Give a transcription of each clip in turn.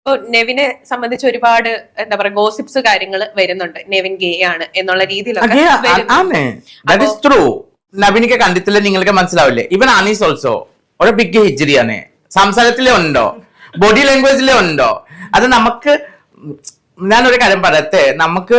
ഇപ്പൊ നെവിനെ സംബന്ധിച്ച് ഒരുപാട് എന്താ പറയാ ഗോസിപ്സ് കാര്യങ്ങൾ വരുന്നുണ്ട്. നെവിൻ ഗേ ആണ് എന്നുള്ള രീതിയിലൊക്കെ നവീനിക്ക് കണ്ടിട്ടില്ല നിങ്ങൾക്ക് മനസ്സിലാവില്ലേ? ഇവൻ അനീസ് ഓൾസോ ഒരു ബിഗ് ഹിജറിയാണ് സംസാരത്തിലെ ഉണ്ടോ? ബോഡി ലാംഗ്വേജിലെ ഉണ്ടോ? അത് നമുക്ക് ഞാനൊരു കാര്യം പറയത്തെ നമുക്ക്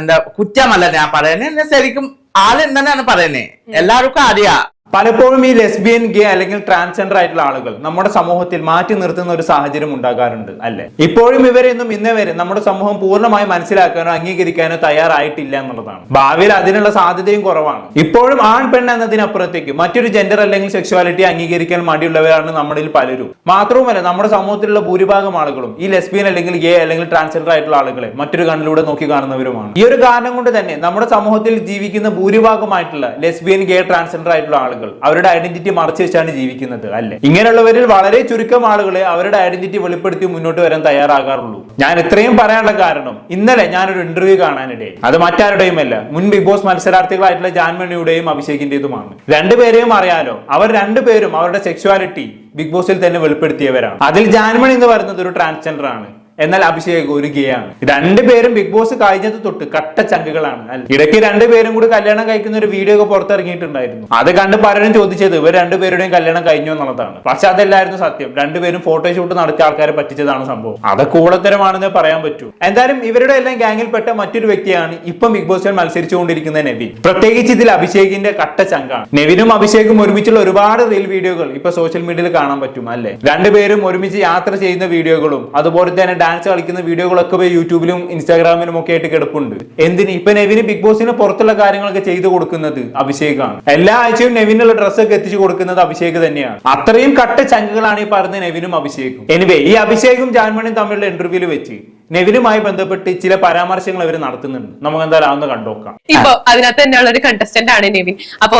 എന്താ കുറ്റമല്ല ഞാൻ പറയുന്നത് ശരിക്കും ആൾ എന്താണ് പറയുന്നേ. എല്ലാവർക്കും അറിയാം. പലപ്പോഴും ഈ ലെസ്ബിയൻ ഗേ അല്ലെങ്കിൽ ട്രാൻസ്ജെൻഡർ ആയിട്ടുള്ള ആളുകൾ നമ്മുടെ സമൂഹത്തിൽ മാറ്റി നിർത്തുന്ന ഒരു സാഹചര്യം ഉണ്ടാകാറുണ്ട് അല്ലെ? ഇപ്പോഴും ഇവരെയൊന്നും ഇന്നേ വരെ നമ്മുടെ സമൂഹം പൂർണമായി മനസ്സിലാക്കാനോ അംഗീകരിക്കാനോ തയ്യാറായിട്ടില്ല എന്നുള്ളതാണ്. ഭാവിയിൽ അതിനുള്ള സാധ്യതയും കുറവാണ്. ഇപ്പോഴും ആൺ പെൺ എന്നതിനപ്പുറത്തേക്ക് മറ്റൊരു ജെൻഡർ അല്ലെങ്കിൽ സെക്ഷുവാലിറ്റി അംഗീകരിക്കാൻ മടിയുള്ളവരാണ് നമ്മളിൽ പലരും. മാത്രവുമല്ല നമ്മുടെ സമൂഹത്തിലുള്ള ഭൂരിഭാഗം ആളുകളും ഈ ലെസ്ബിയൻ അല്ലെങ്കിൽ ഗേ അല്ലെങ്കിൽ ട്രാൻസ്ജെൻഡർ ആയിട്ടുള്ള ആളുകളെ മറ്റൊരു കണ്ണിലൂടെ നോക്കി കാണുന്നവരുമാണ്. ഈ ഒരു കാരണം കൊണ്ട് തന്നെ നമ്മുടെ സമൂഹത്തിൽ ജീവിക്കുന്ന ഭൂരിഭാഗമായിട്ടുള്ള ലെസ്ബിയൻ ഗേ ട്രാൻസ്ജെൻഡർ ആയിട്ടുള്ള ആളുകൾ അവരുടെ ഐഡന്റിറ്റി മറച്ചു വെച്ചാണ് ജീവിക്കുന്നത് അല്ലെ? ഇങ്ങനെയുള്ളവരിൽ വളരെ ചുരുക്കം ആളുകളെ അവരുടെ ഐഡന്റിറ്റി വെളിപ്പെടുത്തി മുന്നോട്ട് വരാൻ തയ്യാറാകാറുള്ളൂ. ഞാൻ ഇത്രയും പറയാനുള്ള കാരണം ഇന്നലെ ഞാനൊരു ഇന്റർവ്യൂ കാണാനിടയായി. അത് മറ്റാരുടെയും അല്ല മുൻ ബിഗ് ബോസ് മത്സരാർത്ഥികളായിട്ടുള്ള ജാൻമണിയുടെയും അഭിഷേകിന്റേതുമാണ്. രണ്ടുപേരെയും അറിയാലോ അവർ രണ്ടുപേരും അവരുടെ സെക്സ്വാലിറ്റി ബിഗ് ബോസിൽ തന്നെ വെളിപ്പെടുത്തിയവരാണ്. അതിൽ ജാൻമണി എന്ന് പറയുന്നത് ഒരു ട്രാൻസ്ജെൻഡർ ആണ്. എന്നാൽ അഭിഷേക് ഒരു ഗേ രണ്ടുപേരും ബിഗ് ബോസ് കഴിഞ്ഞത് തൊട്ട് കട്ട ചങ്കുകളാണ് ഇടയ്ക്ക് രണ്ടുപേരും കൂടി കല്യാണം കഴിക്കുന്ന ഒരു വീഡിയോ ഒക്കെ പുറത്തിറങ്ങിയിട്ടുണ്ടായിരുന്നു. അത് കണ്ട് പലരും ചോദിച്ചത് ഇവർ രണ്ടുപേരുടെയും കല്യാണം കഴിഞ്ഞു എന്നുള്ളതാണ്. പക്ഷെ അതല്ലായിരുന്നു സത്യം. രണ്ടുപേരും ഫോട്ടോഷൂട്ട് നടത്തിയ ആൾക്കാരെ പറ്റിച്ചതാണ് സംഭവം. അത് കൂടത്തരമാണെന്ന് പറയാൻ പറ്റൂ. എന്തായാലും ഇവരുടെ എല്ലാം ഗ്യാങ്ങിൽപ്പെട്ട മറ്റൊരു വ്യക്തിയാണ് ഇപ്പം ബിഗ് ബോസിൽ മത്സരിച്ചുകൊണ്ടിരിക്കുന്ന നെവിൻ. പ്രത്യേകിച്ച് ഇതിൽ അഭിഷേകിന്റെ കട്ട ചങ്കാണ്. നെവിനും അഭിഷേകും ഒരുമിച്ചുള്ള ഒരുപാട് റീൽ വീഡിയോകൾ ഇപ്പൊ സോഷ്യൽ മീഡിയയിൽ കാണാൻ പറ്റും അല്ലെ? രണ്ടുപേരും ഒരുമിച്ച് യാത്ര ചെയ്യുന്ന വീഡിയോകളും അതുപോലെ തന്നെ ഡാൻസ് കളിക്കുന്ന വീഡിയോകളൊക്കെ പോയി യൂട്യൂബിലും ഇൻസ്റ്റാഗ്രാമിലും ഒക്കെ ആയിട്ട് കിടപ്പുണ്ട്. എന്തിന്? ഇപ്പൊ നെവിന് ബിഗ് ബോസിന് പുറത്തുള്ള കാര്യങ്ങളൊക്കെ ചെയ്തു കൊടുക്കുന്നത് അഭിഷേകാണ്. എല്ലാ ആഴ്ചയും നെവിനുള്ള ഡ്രസ്സൊക്കെ എത്തിച്ചു കൊടുക്കുന്നത് അഭിഷേക് തന്നെയാണ്. അത്രയും കട്ട ചങ്കുകളാണ് ഈ പറഞ്ഞ നെവിനും അഭിഷേകും. എനിവേ ഈ അഭിഷേകും ജാൻമണിയും തമ്മിലുള്ള ഇന്റർവ്യൂവിൽ വെച്ച് നെവിനുമായി ബന്ധപ്പെട്ട് ചില പരാമർശങ്ങൾ അവർ നടത്തുന്നുണ്ട്. നമുക്ക് എന്തായാലും അതൊന്ന് കണ്ടുനോക്കാം ഇപ്പൊ അതിനകത്ത് തന്നെയുള്ള ഒരു കണ്ടസ്റ്റന്റ് ആണ് നെവിൻ അപ്പോ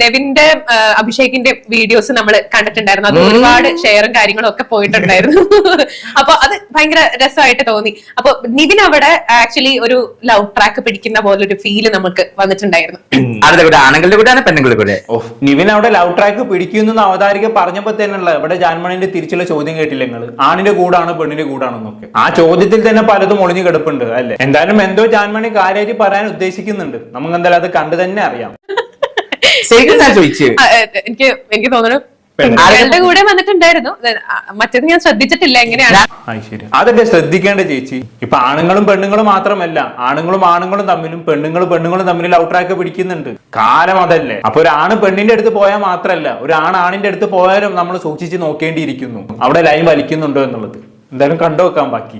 നെവിന്റെ അഭിഷേകിന്റെ വീഡിയോസ് നമ്മൾ കണ്ടിട്ടുണ്ടായിരുന്നു. അത് ഒരുപാട് ഷെയറും കാര്യങ്ങളും ഒക്കെ പോയിട്ടുണ്ടായിരുന്നു. അപ്പൊ അത് ഭയങ്കര രസമായിട്ട് തോന്നി. അപ്പൊ നിവിൻ അവിടെ ആക്ച്വലി ഒരു ലവ് ട്രാക്ക് പിടിക്കുന്ന പോലെ ഒരു ഫീൽ നമുക്ക് വന്നിട്ടുണ്ടായിരുന്നു. ആരുടെ കൂടെ? ആണുങ്ങളുടെ കൂടെയാണ് പെണ്ണുങ്ങളുടെ കൂടെ? ഓ നിവിൻ അവിടെ ലവ് ട്രാക്ക് പിടിക്കുന്നു എന്ന് അവതാരിക പറഞ്ഞപ്പോ തന്നെയുള്ള ഇവിടെ ജാൻമണിന്റെ തിരിച്ചുള്ള ചോദ്യം കേട്ടില്ല നിങ്ങൾ ആണിന്റെ കൂടാണ് പെണ്ണിന്റെ കൂടാണെന്നൊക്കെ ആ ചോദ്യത്തിൽ തന്നെ പലതും ഒളിഞ്ഞു കിടപ്പുണ്ട് അല്ലെ? എന്തായാലും എന്തോ ജാൻമണി കാര്യമായിട്ട് പറയാൻ ഉദ്ദേശിക്കുന്നുണ്ട്. നമുക്ക് എന്തായാലും അത് കണ്ടു തന്നെ അറിയാം. ശരിക്കും ഞാൻ ചോദിച്ചു? എനിക്ക് എനിക്ക് തോന്നുന്നു ആളുകളുടെ കൂടെ വന്നിട്ടുണ്ടായിരുന്നു. മറ്റേത് ഞാൻ ശ്രദ്ധിച്ചിട്ടില്ല എങ്ങനെയാണ്? അതൊക്കെ ശ്രദ്ധിക്കേണ്ട ചേച്ചി? ഇപ്പൊ ആണുങ്ങളും പെണ്ണുങ്ങളും മാത്രമല്ല ആണുങ്ങളും ആണുങ്ങളും തമ്മിലും പെണ്ണുങ്ങളും പെണ്ണുങ്ങളും തമ്മിൽ ലവ് പിടിക്കുന്നുണ്ട്. കാലം അതല്ലേ. അപ്പൊ ഒരു ആണ് പെണ്ണിന്റെ അടുത്ത് പോയാൽ മാത്രമല്ല ഒരു ആണ് ആണിന്റെ അടുത്ത് പോയാലും നമ്മൾ സൂക്ഷിച്ച് നോക്കേണ്ടിയിരിക്കുന്നു. അവിടെ ലൈൻ വലിക്കുന്നുണ്ടോ എന്നുള്ളത്. എന്തായാലും കണ്ടു വെക്കാൻ ബാക്കി.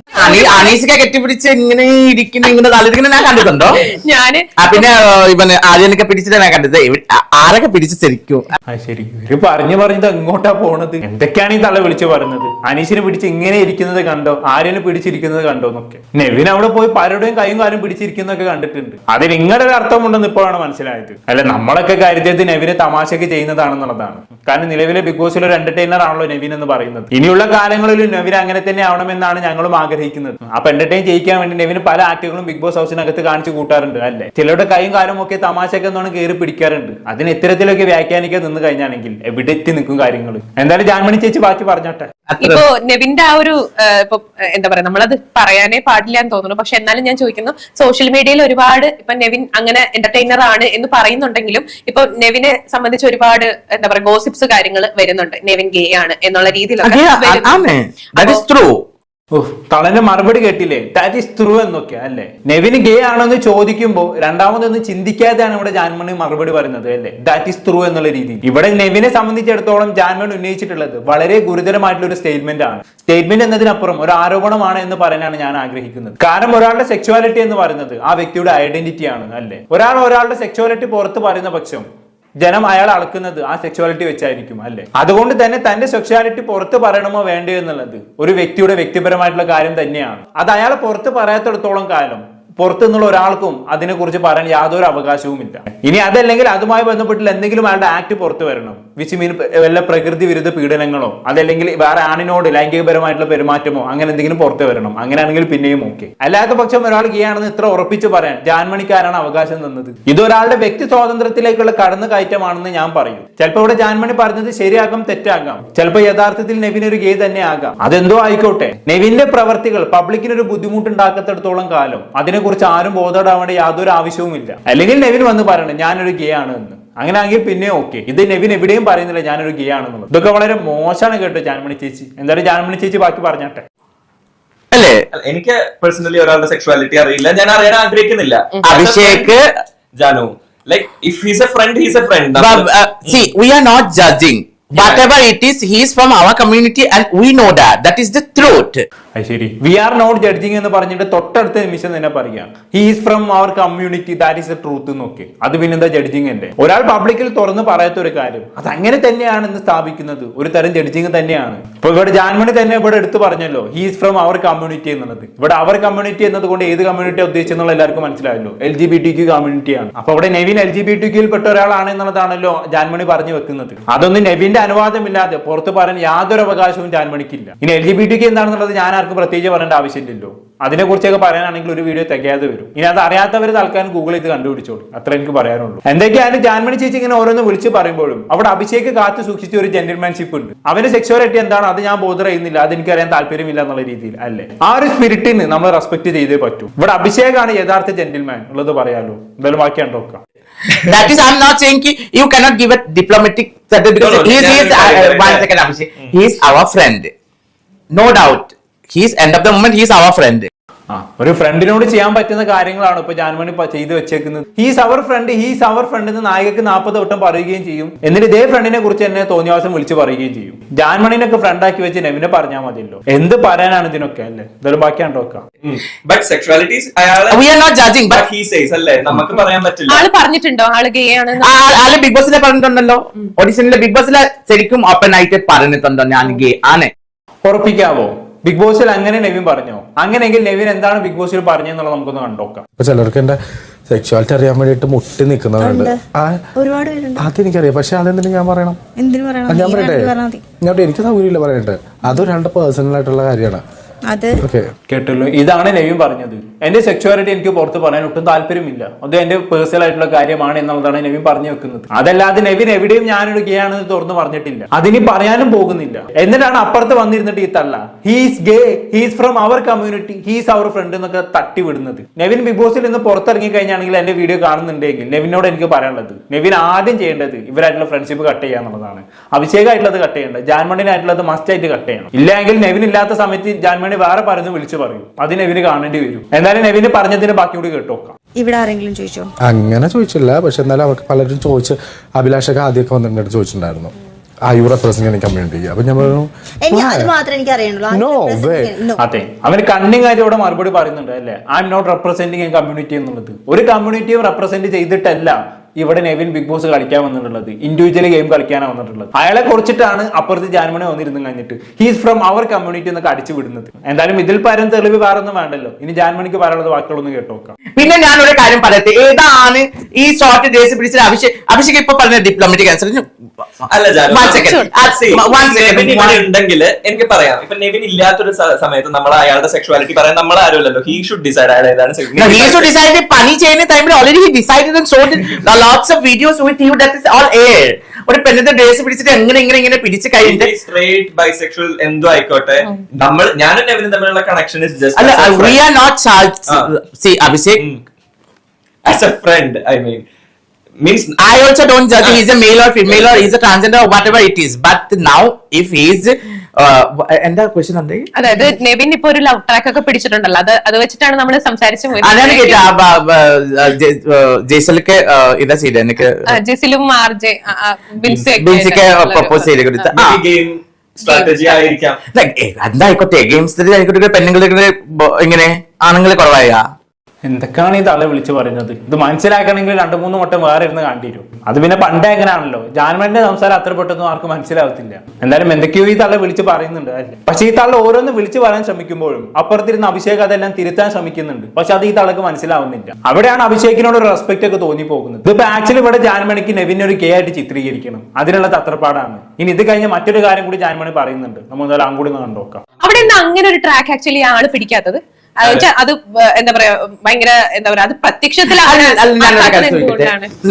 അനീഷിക്ക കെട്ടിപ്പിടിച്ച് ഇങ്ങനെ ഇരിക്കുന്ന ഇങ്ങനെ തള്ളിരിക്കുന്ന ഞാൻ കണ്ടിട്ടുണ്ടോ? ഞാൻ പിന്നെ ഇവനെ ആര്യനൊക്കെ പിടിച്ചിട്ട് ഞാൻ കണ്ടത്. ആ- ആരൊക്കെ പിടിച്ച് ശരിക്കും അത് ശരി. ഇവർ പറഞ്ഞു പറഞ്ഞത് എങ്ങോട്ടാ പോണത്? എന്തൊക്കെയാണ് ഈ തള്ള വിളിച്ചു പറഞ്ഞത് അനീഷിനെ പിടിച്ച് ഇങ്ങനെ ഇരിക്കുന്നത് കണ്ടോ? ആര്യനെ പിടിച്ചിരിക്കുന്നത് കണ്ടോ എന്നൊക്കെ. നെവിൻ അവിടെ പോയി പലരുടെയും കൈയും കാലും പിടിച്ചിരിക്കുന്നൊക്കെ കണ്ടിട്ടുണ്ട്. അതിന് ഇങ്ങനെ ഒരു അർത്ഥമുണ്ടെന്ന് ഇപ്പോഴാണ് മനസ്സിലായത്. അല്ല നമ്മളൊക്കെ കരുതിയത് നെവിനെ തമാശക്ക് ചെയ്യുന്നതാണെന്നുള്ളതാണ്. കാരണം നിലവിലെ ബിഗ് ബോസിൽ ഒരു എന്റർടൈനർ ആണല്ലോ നെവിൻ എന്ന് പറയുന്നത്. ഇനിയുള്ള കാലങ്ങളിൽ നെവിൻ അങ്ങനെ തന്നെ ആവണമെന്നാണ് ഞങ്ങളും ആഗ്രഹിക്കുന്നത്. അപ്പൊ എന്റർടൈൻ ചെയ്യിക്കാൻ വേണ്ടി നെവിന് പല ആക്ടുകളും ബിഗ് ബോസ് ഹൗസിനകത്ത് കാണിച്ചു കൂട്ടാറുണ്ട് അല്ലേ? ചിലരുടെ കൈയും കാലും ഒക്കെ തമാശയൊക്കെ എന്നാണ് കയറി പിടിക്കാറുണ്ട്. അതിന് ഇത്തരത്തിലൊക്കെ വ്യാഖ്യാനിക്കാൻ നിന്ന് കഴിഞ്ഞാണെങ്കിൽ എവിടെ എത്തി നിൽക്കും കാര്യങ്ങൾ എന്തായാലും ജാൻമണി ചേച്ചി ബാക്കി പറഞ്ഞോട്ടെ. ഇപ്പോ നെവിന്റെ ആ ഒരു ഇപ്പൊ എന്താ പറയാ നമ്മളത് പറയാനേ പാടില്ല എന്ന് തോന്നുന്നു. പക്ഷെ എന്നാലും ഞാൻ ചോദിക്കുന്നു സോഷ്യൽ മീഡിയയിൽ ഒരുപാട് ഇപ്പൊ നെവിൻ അങ്ങനെ എന്റർടൈനർ ആണ് എന്ന് പറയുന്നുണ്ടെങ്കിലും ഇപ്പൊ നെവിനെ സംബന്ധിച്ച് ഒരുപാട് എന്താ പറയാ ഗോസിപ്സ് കാര്യങ്ങൾ വരുന്നുണ്ട്. നെവിൻ ഗേ ആണ് എന്നുള്ള രീതിയിലൊക്കെ തളന്റെ മറുപടി കേട്ടില്ലേ? ദാറ്റ് ഈസ് ത്രൂ എന്നൊക്കെ അല്ലേ? നെവിന് ഗേ ആണെന്ന് ചോദിക്കുമ്പോൾ രണ്ടാമതൊന്നും ചിന്തിക്കാതെയാണ് ഇവിടെ ജാൻമണി മറുപടി പറയുന്നത് അല്ലേ? ദാറ്റ് ഈസ് ത്രൂ എന്നുള്ള രീതി ഇവിടെ നെവിനെ സംബന്ധിച്ചിടത്തോളം ജാൻമണി ഉന്നയിച്ചിട്ടുള്ളത് വളരെ ഗുരുതരമായിട്ടുള്ള ഒരു സ്റ്റേറ്റ്മെന്റ് ആണ്. സ്റ്റേറ്റ്മെന്റ് എന്നതിനപ്പുറം ഒരു ആരോപണമാണ് എന്ന് പറയാനാണ് ഞാൻ ആഗ്രഹിക്കുന്നത്. കാരണം ഒരാളുടെ സെക്ച്വാലിറ്റി എന്ന് പറയുന്നത് ആ വ്യക്തിയുടെ ഐഡന്റിറ്റി ആണ് അല്ലേ? ഒരാൾ ഒരാളുടെ സെക്ച്വാലിറ്റി പുറത്ത് പറയുന്ന പക്ഷം ജനം അയാൾ അളക്കുന്നത് ആ സെക്ഷ്വാലിറ്റി വെച്ചായിരിക്കും അല്ലെ? അതുകൊണ്ട് തന്നെ തന്റെ സെക്ഷ്വാലിറ്റി പുറത്ത് പറയണമോ വേണ്ടയോ എന്നുള്ളത് ഒരു വ്യക്തിയുടെ വ്യക്തിപരമായിട്ടുള്ള കാര്യം തന്നെയാണ്. അത് അയാൾ പുറത്ത് പറയാത്തിടത്തോളം കാലം പുറത്തുനിന്നുള്ള ഒരാൾക്കും അതിനെക്കുറിച്ച് പറയാൻ യാതൊരു അവകാശവുമില്ല. ഇനി അതല്ലെങ്കിൽ അതുമായി ബന്ധപ്പെട്ടുള്ള എന്തെങ്കിലും അയാളുടെ ആക്ട് പുറത്തു വരണം. വിച്ച് മീൻ വല്ല പ്രകൃതി വിരുദ്ധ പീഡനങ്ങളോ അതല്ലെങ്കിൽ വേറെ ആണിനോട് ലൈംഗികപരമായിട്ടുള്ള പെരുമാറ്റമോ അങ്ങനെ എന്തെങ്കിലും പുറത്തു വരണം. അങ്ങനെയാണെങ്കിൽ പിന്നെയും ഓക്കെ അല്ലാത്ത പക്ഷം ഒരാൾ ഗിയാണെന്ന് ഇത്ര ഉറപ്പിച്ച് പറയാൻ ജാൻമണിക്കാരാണ് അവകാശം തന്നത്. ഇത് ഒരാളുടെ വ്യക്തി സ്വാതന്ത്ര്യത്തിലേക്കുള്ള കടന്നു കയറ്റമാണെന്ന് ഞാൻ പറയും. ചിലപ്പോൾ ഇവിടെ ജാൻമണി പറഞ്ഞത് ശരിയാകാം തെറ്റാകാം. ചിലപ്പോൾ യഥാർത്ഥത്തിൽ നെവിൻ ഒരു ഗേ തന്നെ ആകാം. അതെന്തോ ആയിക്കോട്ടെ. നെവിന്റെ പ്രവർത്തികൾ പബ്ലിക്കിന് ഒരു ബുദ്ധിമുട്ടുണ്ടാക്കത്തിടത്തോളം കാലം. അതിനെക്കുറിച്ച് ആരും ബോധപ്പെടാവേണ്ട യാതൊരു ആവശ്യവുമില്ല. അല്ലെങ്കിൽ നെവിൻ വന്ന് പറയണം ഞാനൊരു ഗേ ആണ് എന്ന്. അങ്ങനെയാണെങ്കിൽ പിന്നെ ഓക്കെ. ഇത് നെവിൻ എവിടെയും പറയുന്നില്ല ഞാനൊരു ഗേ ആണെന്നുള്ളത് ഇതൊക്കെ വളരെ മോശമാണ് കേട്ടോ ജാൻമണി ചേച്ചി. എന്തായാലും ജാൻമണി ചേച്ചി ബാക്കി പറഞ്ഞാട്ടെ. അല്ലേ? എനിക്ക് പേഴ്സണലി ഒരാളുടെ സെക്ഷുവാലിറ്റി അറിയില്ല. ഞാൻ അറിയാൻ ആഗ്രഹിക്കുന്നില്ല. Abhishek Janu. Like if he's a friend he's a friend see we are not judging. Whatever it is, he is from our community and we know that. That is the truth. ശരി. We are not judging എന്ന് പറഞ്ഞിട്ട് തൊട്ടടുത്ത നിമിഷം തന്നെ പറയാം he's from our community that is the truth നോക്കി അത് പിന്നെന്താ ജഡ്ജിങ് അല്ലേ? ഒരാൾ പബ്ലിക്കിൽ തുറന്ന് പറയാത്ത ഒരു കാര്യം. അത് അങ്ങനെ തന്നെയാണ് ഇന്ന് സ്ഥാപിക്കുന്നത്. ഒരു തരം ജഡ്ജിങ് തന്നെയാണ്. ഇപ്പൊ ഇവിടെ ജാൻമണി തന്നെ ഇവിടെ എടുത്തു പറഞ്ഞല്ലോ. ഹീസ് ഫ്രം അവർ കമ്മ്യൂണിറ്റി എന്നുള്ളത്. ഇവിടെ അവർ കമ്മ്യൂണിറ്റി എന്നതുകൊണ്ട് ഏത് കമ്മ്യൂണിറ്റി ഉദ്ദേശിച്ചെന്നുള്ള എല്ലാവർക്കും മനസ്സിലായല്ലോ. L G B T Q കമ്മ്യൂണിറ്റിയാണ് അപ്പൊ അവിടെ Nevin L G B T ക്യൂയിൽ പെട്ട ഒരാളാണ് എന്നുള്ളതാണല്ലോ ജാൻമണി പറഞ്ഞു വെക്കുന്നത്. അതൊന്നും നെവിന്റെ അനുവാദമില്ലാതെ പുറത്ത് പറയാൻ യാതൊരു അവകാശവും ജാൻമണിക്കില്ല ഇനി L G B T Q എന്താണെന്നുള്ളത് ഞാൻ ആർക്കും പ്രത്യേകിച്ച് പറയേണ്ട ആവശ്യമില്ലല്ലോ. അതിനെ കുറിച്ചൊക്കെ പറയാനാണെങ്കിൽ ഒരു വീഡിയോ തികയാതെ വരും. ഇനി അത് അറിയാത്തവർ തൽക്കാലം ഗൂഗിൾ ചെയ്ത് കണ്ടുപിടിച്ചോളൂ. അത്ര എനിക്ക് പറയാനുള്ളൂ. എന്തൊക്കെയായാലും ജാൻമണി ചേച്ചി ഇങ്ങനെ ഓരോന്ന് വിളിച്ച് പറയുമ്പോഴും അവിടെ അഭിഷേക് കാത്തു സൂക്ഷിച്ച ഒരു ജെന്റിൽമാൻഷിപ്പ് ഉണ്ട്. അവന്റെ സെക്സ്വാലിറ്റി എന്താണ്? അത് ഞാൻ ബോധർ ചെയ്യുന്നില്ല. അത് എനിക്ക് അറിയാൻ താല്പര്യമില്ല എന്നുള്ള രീതിയിൽ അല്ലേ? ആ ഒരു സ്പിരിറ്റിന് നമ്മൾ റെസ്പെക്ട് ചെയ്തേ പറ്റൂ. ഇവിടെ അഭിഷേകാണ് യഥാർത്ഥ ജെന്റിൽമാൻ ഉള്ളത് പറയാലോ. എന്തായാലും ബാക്കി കണ്ടോക്കാം that is, I'm not saying ki you cannot give a diplomatic certificate because No, no, he is, he is yeah, uh, one second, Abhishek. He is our friend. No doubt. He is end of the moment, he is our friend. ആ ഒരു ഫ്രണ്ടിനോട് ചെയ്യാൻ പറ്റുന്ന കാര്യങ്ങളാണ് ഇപ്പൊ ജാൻമണി പ- ചെയ്തു വെച്ചേക്കുന്നത്. He's our friend he's our friend എന്ന് നായികക്ക് നാൽപ്പത് വട്ടം പറയുകയും ചെയ്യും. എന്നിട്ട് ഇതേ ഫ്രണ്ടിനെ കുറിച്ച് തന്നെ തോന്നിയാവശ്യം വിളിച്ച് പറയുകയും ചെയ്യും. ജാൻമണിനൊക്കെ ഫ്രണ്ടാക്കി വെച്ച് നെവിനെ പറഞ്ഞാൽ മതിയല്ലോ. എന്ത് പറയാനാണ് ഇതിനൊക്കെ അല്ലേ? എന്തായാലും ബാക്കിയാണ് കണ്ടോക്കാം ബട്ട് അല്ലേ? നമുക്ക് പറയാൻ പറ്റില്ല. ആൾ പറഞ്ഞിട്ടുണ്ടോ? ആൾ ഗേ ആണെന്ന്? ആൾ ബിഗ് ബോസിലെ പറഞ്ഞിട്ടുണ്ടല്ലോ. ഓഡിഷനിലെ ബിഗ് ബോസിലെ ശരിക്കും ഓപ്പൺ ആയിട്ട് പറഞ്ഞിട്ടുണ്ടോ? ഞാൻ ഗേ ആണ്. ഉറപ്പിക്കാവോ? ബിഗ് ബോസിൽ അങ്ങനെ നെവിൻ പറഞ്ഞോ? അങ്ങനെയെങ്കിൽ നെവിൻ എന്താണ് ബിഗ് ബോസിൽ പറഞ്ഞെന്നുള്ളത് നമുക്കൊന്ന് കണ്ടോക്കാം ഇപ്പൊ ചിലർക്ക് എന്റെ സെക്ച്വാലിറ്റി അറിയാൻ വേണ്ടിട്ട് മുട്ടി നിൽക്കുന്നവരുണ്ട്. ഒരുപാട് പേരുണ്ട്. അതെനിക്കറിയാം. പക്ഷെ അതെന്തിനു ഞാൻ പറയണം? എന്തിനു പറയണം? ഞാൻ പറയട്ടെ? ഞാൻ എനിക്ക് സൗകര്യമില്ല പറയട്ടെ. അത് രണ്ട് പേഴ്സണൽ ആയിട്ടുള്ള കാര്യമാണ്. അത് കേട്ടല്ലോ. ഇതാണ് നെവിൻ പറഞ്ഞത്. എന്റെ സെക്ച്വാലിറ്റി എനിക്ക് പുറത്ത് പറയാൻ ഒട്ടും താല്പര്യമില്ല. അത് എന്റെ പേഴ്സണൽ ആയിട്ടുള്ള കാര്യമാണ് എന്നുള്ളതാണ് നെവിൻ പറഞ്ഞു വെക്കുന്നത്. അതല്ലാതെ നെവിൻ എവിടെയും ഞാനൊരു ഗേ ആണെന്ന് തുറന്നു പറഞ്ഞിട്ടില്ല. അതിനി പറയാനും പോകുന്നില്ല. എന്നിട്ടാണ് അപ്പുറത്ത് വന്നിരുന്നിട്ട് ഈ തള്ള he's gay he's from our community he's our friend എന്നൊക്കെ തട്ടി വിടുന്നത് നെവിൻ ബിഗ് ബോസിൽ നിന്ന് പുറത്തിറങ്ങി കഴിഞ്ഞാണെങ്കിൽ എന്റെ വീഡിയോ കാണുന്നുണ്ടെങ്കിൽ നെവിനോട് എനിക്ക് പറയാനുള്ളത് നെവിൻ ആദ്യം ചെയ്യേണ്ടത് ഇവരായിട്ടുള്ള ഫ്രണ്ട്ഷിപ്പ് കട്ട് ചെയ്യുക എന്നുള്ളതാണ്. അഭിഷേകമായിട്ടുള്ളത് കട്ട് ചെയ്യേണ്ടത് ജാൻമണിനായിട്ടുള്ളത് മസ്റ്റ് ആയിട്ട് കട്ട് ചെയ്യണം. ഇല്ലെങ്കിൽ നെവിൻ ഇല്ലാത്ത സമയത്ത് ജാൻമണി വേറെ പലതും വിളിച്ചു പറയും. അത് നെവിന് കാണേണ്ടി വരും. എന്തായാലും നെവിന് പറഞ്ഞതിന് ബാക്കി കൂടി കേട്ടോക്കാം ഇവിടെ ആരെങ്കിലും ചോദിച്ചോ? അങ്ങനെ ചോദിച്ചില്ല. പക്ഷെ എന്നാലും അവർക്ക് പലരും ചോദിച്ച് അഭിലാഷൊക്കെ ആദ്യമൊക്കെ വന്നിട്ട് എന്റെ ചോദിച്ചിട്ടുണ്ടായിരുന്നു. ആ യു റെപ്രസെന്റ് കമ്മ്യൂണിറ്റി അപ്പൊ ഞാൻ പറഞ്ഞു അത് അവന് കണ്ണിങ് കാര്യം ഇവിടെ മറുപടി പറയുന്നുണ്ട് അല്ലേ? I am not representing community എന്നുള്ളത്. ഒരു കമ്മ്യൂണിറ്റിയും റെപ്രസെന്റ് ചെയ്തിട്ടല്ല. ഇവിടെ നെവിൻ ബിഗ് ബോസ് കളിക്കാൻ വന്നിട്ടുള്ളത്. ഇൻഡിവിജ്വൽ ഗെയിം കളിക്കാനാണ് വന്നിട്ടുള്ളത്. അയാളെ കുറിച്ചിട്ടാണ് അപ്പുറത്ത് ജാൻമണി വന്നിരുന്നു കഴിഞ്ഞിട്ട്. ഹീസ് ഫ്രം അവർ കമ്മ്യൂണിറ്റി എന്നൊക്കെ അടിച്ചു വിടുന്നത്. എന്തായാലും ഇതിൽ പരം തെളിവ് വേറെ ഒന്നും വേണ്ടല്ലോ. ഇനി ജാൻമണിക്ക് പറയാനുള്ളത് വാക്കുകളൊന്നും കേട്ടോക്കാം പിന്നെ ഞാൻ ഒരു കാര്യം പറയട്ടെ. ഏതാണ് ഈ ഷോർട്ട് ഡേസ് പിടിച്ചത് അഭിഷേക് അഭിഷേക് ഇപ്പൊ പറഞ്ഞ ഡിപ്ലോമാറ്റിക് ആൻസർ അല്ല ഉണ്ടെങ്കിൽ എനിക്ക് പറയാം. ഇപ്പൊ നെവിൻ ഇല്ലാത്തൊരു സമയത്ത് നമ്മൾ അയാളുടെ സെക്ഷുവാലിറ്റി പറയാൻ നമ്മൾ ആരുമല്ലോ ഹി ഷുഡ് ഡിസൈഡ് അയാൾ ഏതാണ് used to പണി ചെയ്യുന്ന ടൈമിൽ already decide with you that is all air ഒരു പെണ്ണിന്റെ ഡ്രസ് പിടിച്ചിട്ട് എങ്ങനെ ഇങ്ങനെ ഇങ്ങനെ പിടിച്ച് കഴിഞ്ഞിട്ട് സ്ട്രേറ്റ് ബൈസെക്ഷൽ എന്തോ ആയിക്കോട്ടെ. നമ്മൾ ഞാനും നെവിനും തമ്മിലുള്ള കണക്ഷൻ ഇസ് അല്ല ജസ്റ്റ് വി ആർ നോട്ട് ആ. Abhishek as a friend I mean means I also don't judge he is a male or female or he is a transgender or whatever it is. But now, if he is, uh, എന്താ question അതായത് നെവിൻ ഇപ്പൊ ഒരു love track ഒക്കെ പിടിച്ചിട്ടുണ്ടല്ലോ. അത് അത് വെച്ചിട്ടാണ് നമ്മൾ സംസാരിച്ചു. അതാണ് കേട്ട ജയ്സലിക്ക് ഇതാ ചെയ്ത് എനിക്ക് ആർജെ ബിൻസിക്ക് പ്രപ്പോസ് ചെയ്ത് കൊടുത്ത. എന്തായിക്കോട്ടെ ഗെയിംസ് ആയിക്കോട്ടെ പെണ്ണുങ്ങളുടെ ഇങ്ങനെ ആണുങ്ങളെ കുറവായ. എന്തൊക്കെയാണ് ഈ തല വിളിച്ച് പറയുന്നത്? ഇത് മനസ്സിലാക്കണമെങ്കിൽ രണ്ടു മൂന്ന് വട്ടം വേറെ ഇരുന്ന് കണ്ടിരും അത് പിന്നെ പണ്ടേ എങ്ങനെയാണല്ലോ ജാൻമന്റെ സംസാരം അത്ര പെട്ടെന്ന് ആർക്കും മനസ്സിലാവത്തില്ല. എന്തായാലും എന്തൊക്കെയോ ഈ തല വിളിച്ച് പറയുന്നുണ്ട്. അല്ലേ? പക്ഷേ ഈ തള്ള ഓരോന്ന് വിളിച്ച് പറയാൻ ശ്രമിക്കുമ്പോഴും അപ്പുറത്തിരുന്ന് അഭിഷേക് അതെല്ലാം തിരുത്താൻ ശ്രമിക്കുന്നുണ്ട്. പക്ഷെ അത് ഈ തള്ളക്ക് മനസ്സിലാവുന്നില്ല. അവിടെയാണ് അഭിഷേകിനോട് ഒരു റെസ്പെക്ട് ഒക്കെ തോന്നി പോകുന്നത് ഇതിപ്പോ ആക്ച്വലി ഇവിടെ ജാൻമണിക്ക് നെവിനെ ഒരു കെ ആയിട്ട് ചിത്രീകരിക്കണം. അതിനുള്ള തത്രപ്പാടാണ് ഇനി ഇത് കഴിഞ്ഞ മറ്റൊരു കാര്യം കൂടി ജാൻമണി പറയുന്നുണ്ട്. നമ്മൾ അങ്ങോട്ട് കണ്ടോക്കാം. അവിടെ അങ്ങനെ ഒരു ട്രാക്ക് ആക്ച്വലി ആണ് പിടിക്കാത്തത്? അത്. എന്താ പറയാ ഭയങ്കര എന്താ പറയാ അത് പ്രത്യക്ഷത്തിലാണ്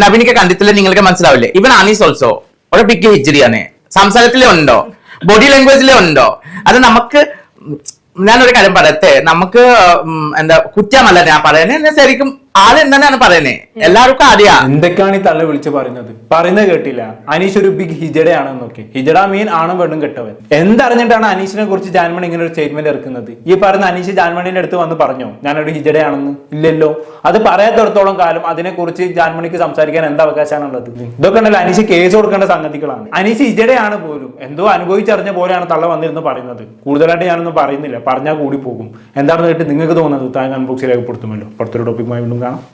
നവീനൊക്കെ കണ്ടിട്ടില്ല? നിങ്ങൾക്ക് മനസ്സിലാവില്ലേ? ഇവൻ ആനീസ് ഓൾസോ ഒരു ബിഗ് ഹിജറിയാണ് സംസാരത്തിലെ ഉണ്ടോ? ബോഡി ലാംഗ്വേജിലെ ഉണ്ടോ? അത് നമുക്ക് ഞാനൊരു കാര്യം പറയട്ടെ? നമുക്ക് എന്താ കുറ്റമല്ല ഞാൻ പറയുന്നത് ശരിക്കും ആൾ എന്താണ് പറയുന്നത് എല്ലാവർക്കും അറിയാം. എന്തൊക്കെയാണ് ഈ തള്ളി വിളിച്ച് പറയുന്നത്? പറയുന്നത് കേട്ടില്ല. അനീഷ് ഒരു ബിഗ് ഹിജഡയാണെന്നൊക്കെ ഹിജഡ മീൻ ആണും പെണ്ണും കെട്ടവൻ. എന്തറിഞ്ഞിട്ടാണ് അനീഷിനെ കുറിച്ച് ജാൻമണി ഇങ്ങനെ ഒരു സ്റ്റേറ്റ്മെന്റ് ഇറക്കുന്നത് ഈ പറയുന്ന അനീഷ് ജാൻമണിന്റെ അടുത്ത് വന്ന് പറഞ്ഞോ? ഞാനൊരു ഹിജഡയാണെന്ന്. ഇല്ലല്ലോ. അത് പറയാത്തടത്തോളം കാലം അതിനെക്കുറിച്ച് ജാൻമണിക്ക് സംസാരിക്കാൻ എന്താ അവകാശമാണുള്ളത്? ഇതൊക്കെ ഉണ്ടല്ലോ അനീഷ് കേസ് കൊടുക്കേണ്ട സംഗതികളാണ്. അനീഷ് ഹിജഡയാണ് പോലും. എന്തോ അനുഭവിച്ചറിഞ്ഞ പോലെയാണ് തള്ള വന്നിരുന്ന് പറയുന്നത്. കൂടുതലായിട്ട് ഞാനൊന്നും പറയുന്നില്ല. പറഞ്ഞാൽ കൂടി പോകും. എന്താണെന്ന് കേട്ട് നിങ്ങൾക്ക് തോന്നുന്നത്? താൻ അൺബോക്സിൽ രേഖപ്പെടുത്തുമല്ലോ. പുറത്തൊരു ടോപ്പിക്കുമായി വീണ്ടും കാണാം